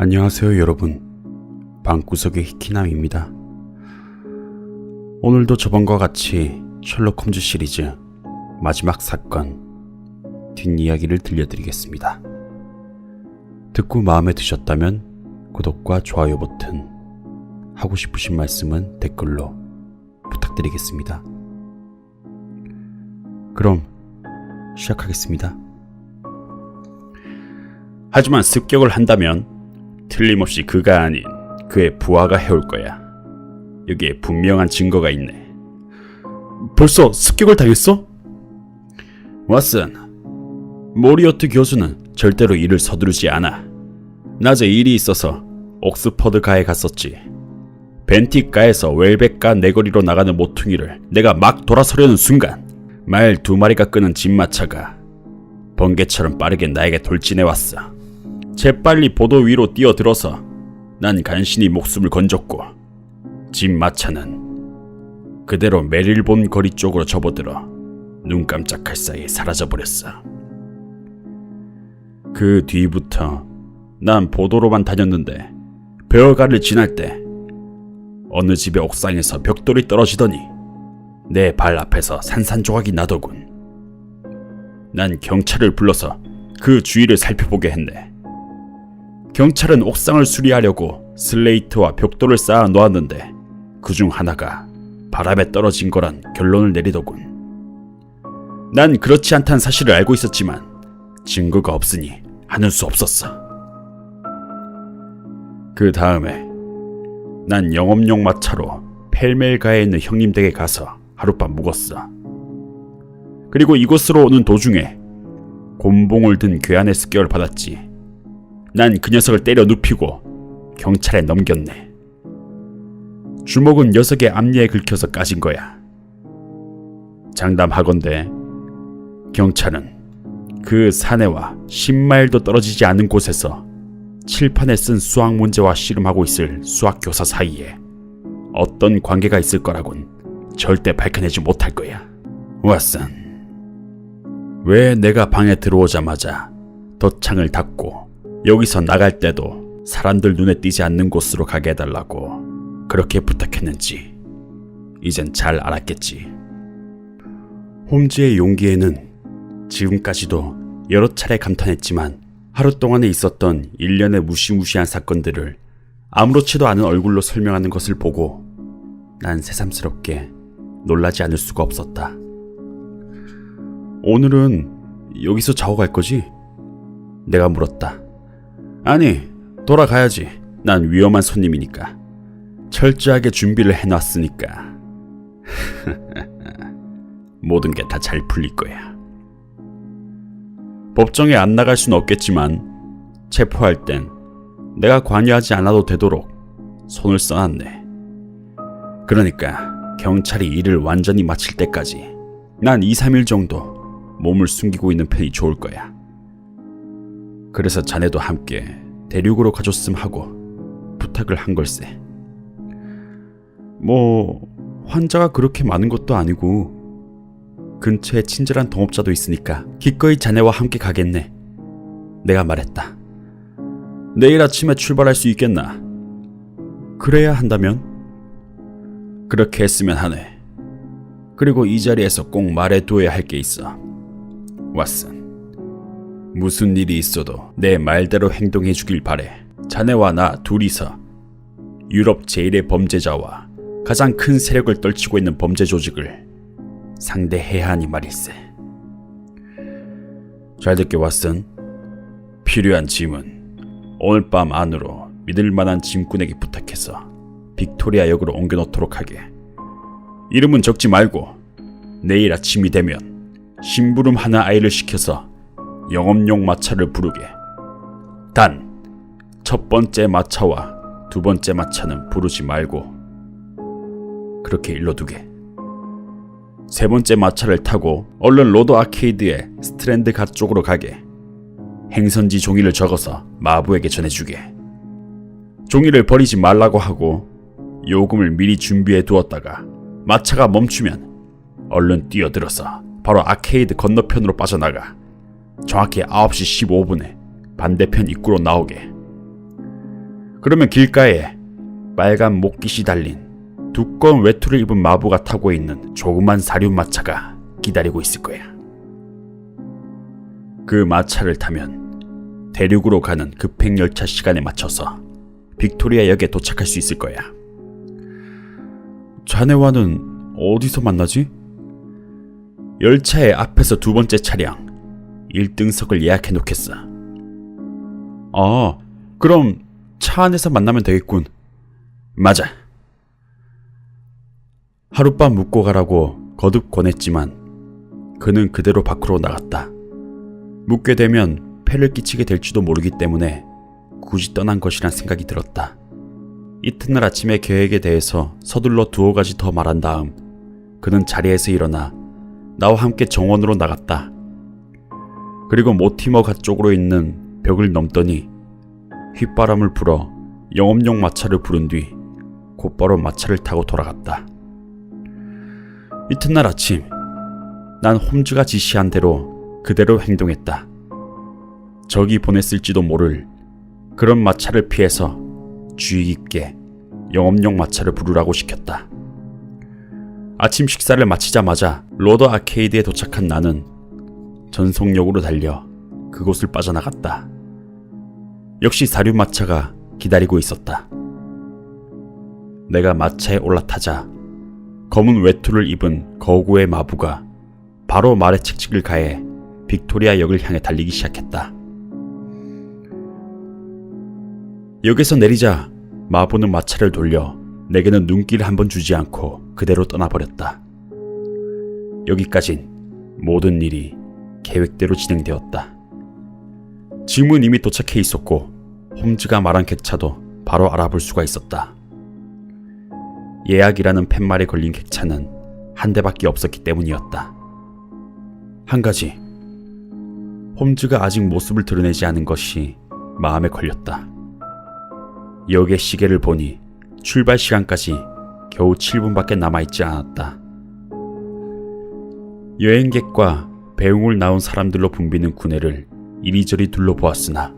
안녕하세요, 여러분. 방구석의 히키남입니다. 오늘도 저번과 같이 홈즈 시리즈 마지막 사건 뒷이야기를 들려드리겠습니다. 듣고 마음에 드셨다면 구독과 좋아요 버튼, 하고 싶으신 말씀은 댓글로 부탁드리겠습니다. 그럼 시작하겠습니다. 하지만 습격을 한다면 틀림없이 그가 아닌 그의 부하가 해올 거야. 여기에 분명한 증거가 있네. 벌써 습격을 당했어? 왓슨, 모리어트 교수는 절대로 일을 서두르지 않아. 낮에 일이 있어서 옥스퍼드가에 갔었지. 벤틱가에서 웰백가 내거리로 나가는 모퉁이를 내가 막 돌아서려는 순간 말 두 마리가 끄는 집마차가 번개처럼 빠르게 나에게 돌진해 왔어. 재빨리 보도 위로 뛰어들어서 난 간신히 목숨을 건졌고 집 마차는 그대로 메릴본 거리 쪽으로 접어들어 눈 깜짝할 사이에 사라져버렸어. 그 뒤부터 난 보도로만 다녔는데 벼가를 지날 때 어느 집의 옥상에서 벽돌이 떨어지더니 내 발 앞에서 산산조각이 나더군. 난 경찰을 불러서 그 주위를 살펴보게 했네. 경찰은 옥상을 수리하려고 슬레이트와 벽돌을 쌓아 놓았는데 그 중 하나가 바람에 떨어진 거란 결론을 내리더군. 난 그렇지 않다는 사실을 알고 있었지만 증거가 없으니 하는 수 없었어. 그 다음에 난 영업용 마차로 펠멜가에 있는 형님 댁에 가서 하룻밤 묵었어. 그리고 이곳으로 오는 도중에 곤봉을 든 괴한의 습격을 받았지. 난 그 녀석을 때려 눕히고 경찰에 넘겼네. 주먹은 녀석의 앞니에 긁혀서 까진 거야. 장담하건대 경찰은 그 사내와 10마일도 떨어지지 않은 곳에서 칠판에 쓴 수학 문제와 씨름하고 있을 수학 교사 사이에 어떤 관계가 있을 거라곤 절대 밝혀내지 못할 거야. 왓슨, 왜 내가 방에 들어오자마자 덧창을 닫고 여기서 나갈 때도 사람들 눈에 띄지 않는 곳으로 가게 해달라고 그렇게 부탁했는지 이젠 잘 알았겠지. 홈즈의 용기에는 지금까지도 여러 차례 감탄했지만 하루 동안에 있었던 일련의 무시무시한 사건들을 아무렇지도 않은 얼굴로 설명하는 것을 보고 난 새삼스럽게 놀라지 않을 수가 없었다. 오늘은 여기서 자고 갈 거지? 내가 물었다. 아니, 돌아가야지. 난 위험한 손님이니까. 철저하게 준비를 해놨으니까. 모든 게 다 잘 풀릴 거야. 법정에 안 나갈 순 없겠지만 체포할 땐 내가 관여하지 않아도 되도록 손을 써놨네. 그러니까 경찰이 일을 완전히 마칠 때까지 난 2, 3일 정도 몸을 숨기고 있는 편이 좋을 거야. 그래서 자네도 함께 대륙으로 가줬음 하고 부탁을 한 걸세. 뭐 환자가 그렇게 많은 것도 아니고 근처에 친절한 동업자도 있으니까 기꺼이 자네와 함께 가겠네. 내가 말했다. 내일 아침에 출발할 수 있겠나? 그래야 한다면? 그렇게 했으면 하네. 그리고 이 자리에서 꼭 말해두어야 할 게 있어. 왓슨. 무슨 일이 있어도 내 말대로 행동해 주길 바래. 자네와 나 둘이서 유럽 제일의 범죄자와 가장 큰 세력을 떨치고 있는 범죄 조직을 상대해야 하니 말일세. 잘 듣게 왓슨. 필요한 짐은 오늘 밤 안으로 믿을 만한 짐꾼에게 부탁해서 빅토리아 역으로 옮겨놓도록 하게. 이름은 적지 말고 내일 아침이 되면 심부름 하나 아이를 시켜서 영업용 마차를 부르게. 단, 첫 번째 마차와 두 번째 마차는 부르지 말고 그렇게 일러두게. 세 번째 마차를 타고 얼른 로드 아케이드의 스트랜드 가 쪽으로 가게. 행선지 종이를 적어서 마부에게 전해주게. 종이를 버리지 말라고 하고 요금을 미리 준비해 두었다가 마차가 멈추면 얼른 뛰어들어서 바로 아케이드 건너편으로 빠져나가 정확히 9시 15분에 반대편 입구로 나오게. 그러면 길가에 빨간 목깃이 달린 두꺼운 외투를 입은 마부가 타고 있는 조그만 사륜 마차가 기다리고 있을 거야. 그 마차를 타면 대륙으로 가는 급행 열차 시간에 맞춰서 빅토리아 역에 도착할 수 있을 거야. 자네와는 어디서 만나지? 열차의 앞에서 두 번째 차량 1등석을 예약해 놓겠어. 아, 그럼 차 안에서 만나면 되겠군. 맞아. 하룻밤 묵고 가라고 거듭 권했지만 그는 그대로 밖으로 나갔다. 묵게 되면 폐를 끼치게 될지도 모르기 때문에 굳이 떠난 것이란 생각이 들었다. 이튿날 아침의 계획에 대해서 서둘러 두어 가지 더 말한 다음 그는 자리에서 일어나 나와 함께 정원으로 나갔다. 그리고 모티머가 쪽으로 있는 벽을 넘더니 휘바람을 불어 영업용 마차를 부른 뒤 곧바로 마차를 타고 돌아갔다. 이튿날 아침, 난 홈즈가 지시한 대로 그대로 행동했다. 적이 보냈을지도 모를 그런 마차를 피해서 주의 깊게 영업용 마차를 부르라고 시켰다. 아침 식사를 마치자마자 로더 아케이드에 도착한 나는 전속력으로 달려 그곳을 빠져나갔다. 역시 사륜 마차가 기다리고 있었다. 내가 마차에 올라타자 검은 외투를 입은 거구의 마부가 바로 말의 책찍을 가해 빅토리아 역을 향해 달리기 시작했다. 역에서 내리자 마부는 마차를 돌려 내게는 눈길을 한번 주지 않고 그대로 떠나버렸다. 여기까진 모든 일이 계획대로 진행되었다. 짐은 이미 도착해 있었고 홈즈가 말한 객차도 바로 알아볼 수가 있었다. 예약이라는 팻말에 걸린 객차는 한 대밖에 없었기 때문이었다. 한 가지, 홈즈가 아직 모습을 드러내지 않은 것이 마음에 걸렸다. 역의 시계를 보니 출발 시간까지 겨우 7분밖에 남아있지 않았다. 여행객과 배웅을 나온 사람들로 붐비는 구내를 이리저리 둘러보았으나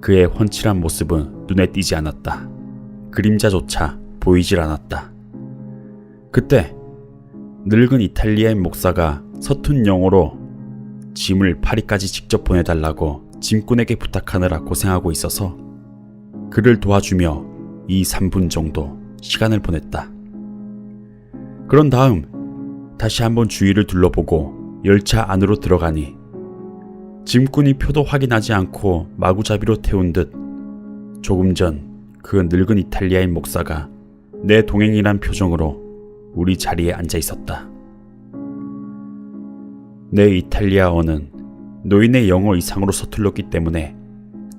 그의 훤칠한 모습은 눈에 띄지 않았다. 그림자조차 보이질 않았다. 그때 늙은 이탈리아인 목사가 서툰 영어로 짐을 파리까지 직접 보내달라고 짐꾼에게 부탁하느라 고생하고 있어서 그를 도와주며 2, 3분 정도 시간을 보냈다. 그런 다음 다시 한번 주위를 둘러보고 열차 안으로 들어가니 짐꾼이 표도 확인하지 않고 마구잡이로 태운 듯 조금 전 그 늙은 이탈리아인 목사가 내 동행이란 표정으로 우리 자리에 앉아 있었다. 내 이탈리아어는 노인의 영어 이상으로 서툴렀기 때문에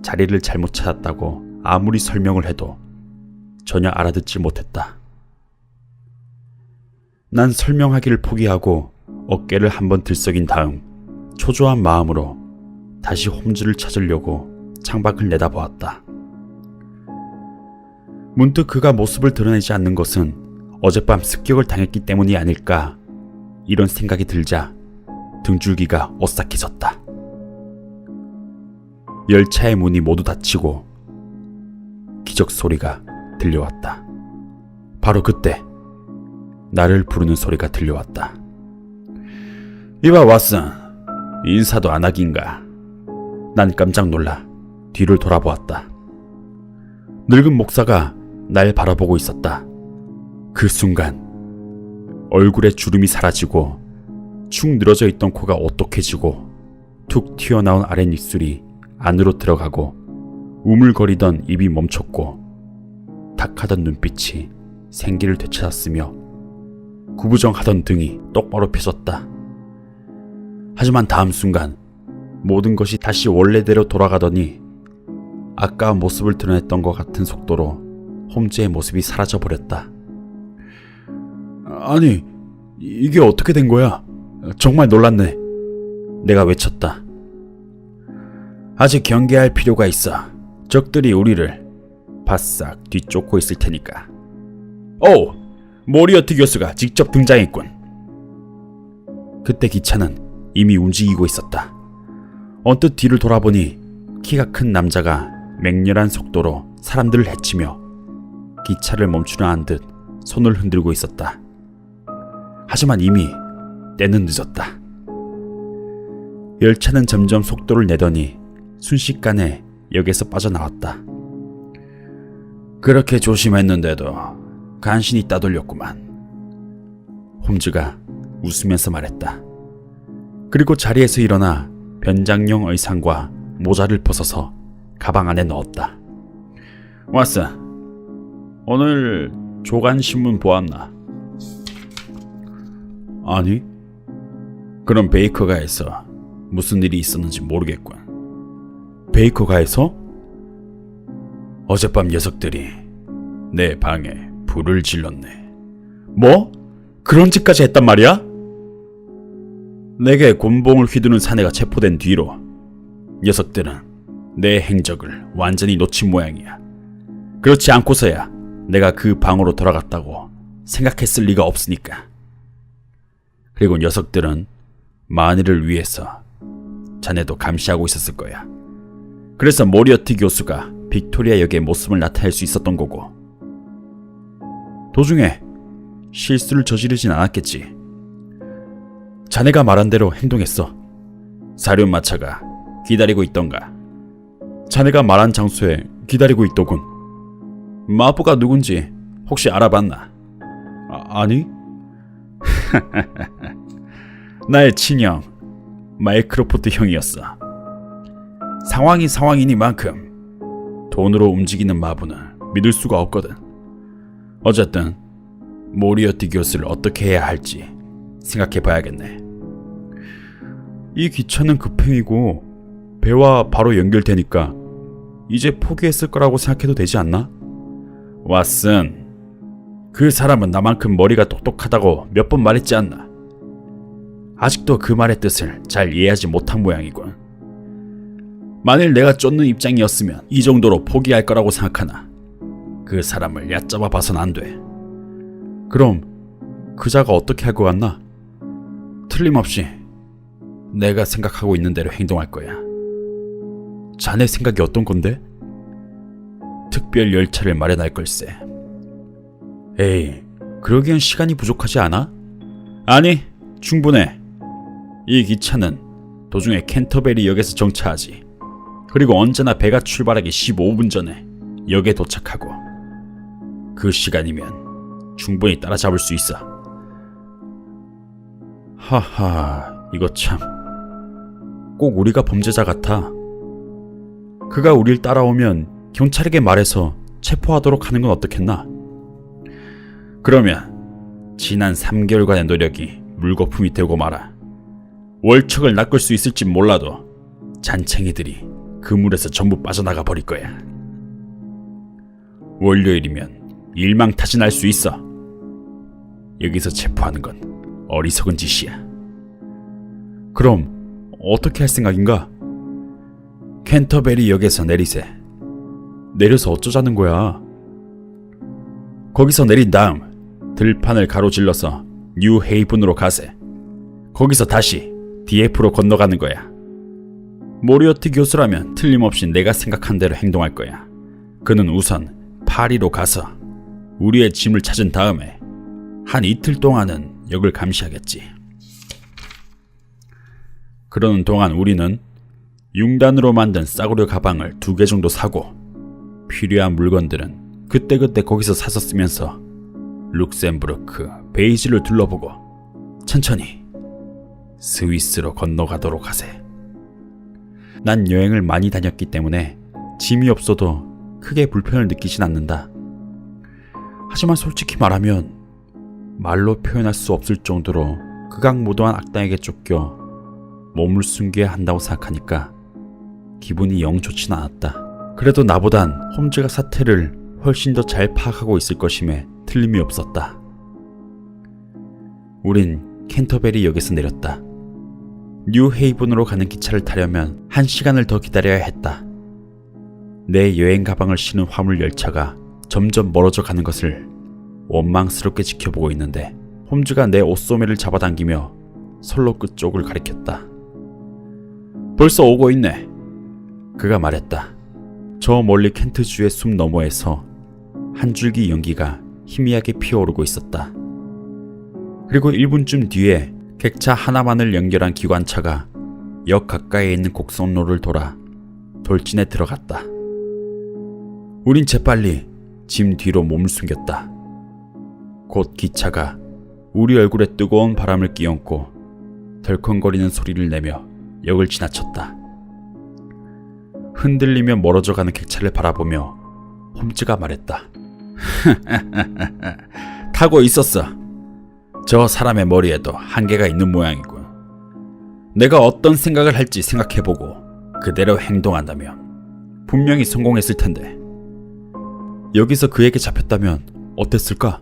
자리를 잘못 찾았다고 아무리 설명을 해도 전혀 알아듣지 못했다. 난 설명하기를 포기하고 어깨를 한번 들썩인 다음 초조한 마음으로 다시 홈즈를 찾으려고 창밖을 내다보았다. 문득 그가 모습을 드러내지 않는 것은 어젯밤 습격을 당했기 때문이 아닐까 이런 생각이 들자 등줄기가 오싹해졌다. 열차의 문이 모두 닫히고 기적 소리가 들려왔다. 바로 그때 나를 부르는 소리가 들려왔다. 이봐 왓슨 인사도 안 하긴가. 난 깜짝 놀라 뒤를 돌아보았다. 늙은 목사가 날 바라보고 있었다. 그 순간 얼굴에 주름이 사라지고 축 늘어져 있던 코가 오똑해지고 툭 튀어나온 아랫입술이 안으로 들어가고 우물거리던 입이 멈췄고 탁하던 눈빛이 생기를 되찾았으며 구부정하던 등이 똑바로 펴졌다. 하지만 다음 순간 모든 것이 다시 원래대로 돌아가더니 아까 모습을 드러냈던 것 같은 속도로 홈즈의 모습이 사라져 버렸다. 아니, 이게 어떻게 된 거야? 정말 놀랐네. 내가 외쳤다. 아직 경계할 필요가 있어. 적들이 우리를 바싹 뒤쫓고 있을 테니까. 오! 모리어티 교수가 직접 등장했군. 그때 기차는 이미 움직이고 있었다. 언뜻 뒤를 돌아보니 키가 큰 남자가 맹렬한 속도로 사람들을 해치며 기차를 멈추려 한 듯 손을 흔들고 있었다. 하지만 이미 때는 늦었다. 열차는 점점 속도를 내더니 순식간에 역에서 빠져나왔다. 그렇게 조심했는데도 간신히 따돌렸구만. 홈즈가 웃으면서 말했다. 그리고 자리에서 일어나 변장용 의상과 모자를 벗어서 가방 안에 넣었다. 왔어. 오늘 조간 신문 보았나? 아니. 그럼 베이커가 에서 무슨 일이 있었는지 모르겠군. 베이커가 에서? 어젯밤 녀석들이 내 방에 불을 질렀네. 뭐? 그런 짓까지 했단 말이야? 내게 곤봉을 휘두른 사내가 체포된 뒤로 녀석들은 내 행적을 완전히 놓친 모양이야. 그렇지 않고서야 내가 그 방으로 돌아갔다고 생각했을 리가 없으니까. 그리고 녀석들은 만일을 위해서 자네도 감시하고 있었을 거야. 그래서 모리어티 교수가 빅토리아 역의 모습을 나타낼 수 있었던 거고. 도중에 실수를 저지르진 않았겠지. 자네가 말한 대로 행동했어. 사륜마차가 기다리고 있던가. 자네가 말한 장소에 기다리고 있더군. 마부가 누군지 혹시 알아봤나? 아, 아니? 나의 친형 마이크로포트 형이었어. 상황이 상황이니만큼 돈으로 움직이는 마부는 믿을 수가 없거든. 어쨌든 모리어티 교수를 어떻게 해야 할지 생각해 봐야겠네. 이 기차는 급행이고 배와 바로 연결되니까 이제 포기했을 거라고 생각해도 되지 않나? 왓슨, 그 사람은 나만큼 머리가 똑똑하다고 몇 번 말했지 않나? 아직도 그 말의 뜻을 잘 이해하지 못한 모양이군. 만일 내가 쫓는 입장이었으면 이 정도로 포기할 거라고 생각하나? 그 사람을 얕잡아 봐선 안 돼. 그럼 그자가 어떻게 할 것 같나? 틀림없이 내가 생각하고 있는 대로 행동할 거야. 자네 생각이 어떤 건데? 특별 열차를 마련할 걸세. 에이, 그러기엔 시간이 부족하지 않아? 아니, 충분해. 이 기차는 도중에 캔터베리 역에서 정차하지. 그리고 언제나 배가 출발하기 15분 전에 역에 도착하고 그 시간이면 충분히 따라잡을 수 있어. 하하, 이거 참. 꼭 우리가 범죄자 같아. 그가 우릴 따라오면 경찰에게 말해서 체포하도록 하는 건 어떻겠나? 그러면 지난 3개월간의 노력이 물거품이 되고 말아. 월척을 낚을 수 있을지 몰라도 잔챙이들이 그 물에서 전부 빠져나가 버릴 거야. 월요일이면 일망타진할 수 있어. 여기서 체포하는 건 어리석은 짓이야. 그럼 어떻게 할 생각인가? 캔터베리 역에서 내리세. 내려서 어쩌자는 거야? 거기서 내린 다음 들판을 가로질러서 뉴 헤이븐으로 가세. 거기서 다시 DF로 건너가는 거야. 모리어티 교수라면 틀림없이 내가 생각한 대로 행동할 거야. 그는 우선 파리로 가서 우리의 짐을 찾은 다음에 한 이틀 동안은 역을 감시하겠지. 그러는 동안 우리는 융단으로 만든 싸구려 가방을 두 개 정도 사고 필요한 물건들은 그때그때 거기서 사서 쓰면서 룩셈부르크, 베이지를 둘러보고 천천히 스위스로 건너가도록 하세. 난 여행을 많이 다녔기 때문에 짐이 없어도 크게 불편을 느끼진 않는다. 하지만 솔직히 말하면 말로 표현할 수 없을 정도로 극악무도한 악당에게 쫓겨 몸을 숨겨야 한다고 생각하니까 기분이 영 좋진 않았다. 그래도 나보단 홈즈가 사태를 훨씬 더 잘 파악하고 있을 것임에 틀림이 없었다. 우린 캔터베리 역에서 내렸다. 뉴 헤이븐으로 가는 기차를 타려면 한 시간을 더 기다려야 했다. 내 여행 가방을 싣는 화물 열차가 점점 멀어져 가는 것을 원망스럽게 지켜보고 있는데 홈즈가 내 옷소매를 잡아당기며 선로 끝쪽을 가리켰다. 벌써 오고 있네. 그가 말했다. 저 멀리 켄트주의 숲 너머에서 한 줄기 연기가 희미하게 피어오르고 있었다. 그리고 1분쯤 뒤에 객차 하나만을 연결한 기관차가 역 가까이에 있는 곡선로를 돌아 돌진에 들어갔다. 우린 재빨리 짐 뒤로 몸을 숨겼다. 곧 기차가 우리 얼굴에 뜨거운 바람을 끼얹고 덜컹거리는 소리를 내며 역을 지나쳤다. 흔들리며 멀어져 가는 객차를 바라보며 홈즈가 말했다. 타고 있었어. 저 사람의 머리에도 한계가 있는 모양이군. 내가 어떤 생각을 할지 생각해보고 그대로 행동한다면 분명히 성공했을 텐데. 여기서 그에게 잡혔다면 어땠을까?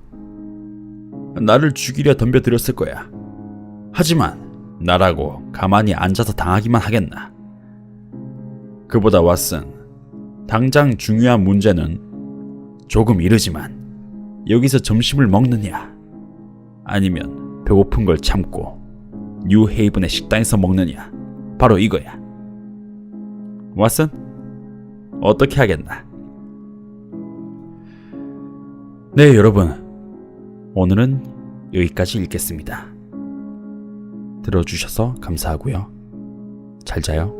나를 죽이려 덤벼들었을 거야. 하지만 나라고 가만히 앉아서 당하기만 하겠나. 그보다 왓슨, 당장 중요한 문제는 조금 이르지만 여기서 점심을 먹느냐 아니면 배고픈 걸 참고 뉴헤이븐의 식당에서 먹느냐 바로 이거야. 왓슨, 어떻게 하겠나? 네, 여러분. 오늘은 여기까지 읽겠습니다. 들어주셔서 감사하고요. 잘 자요.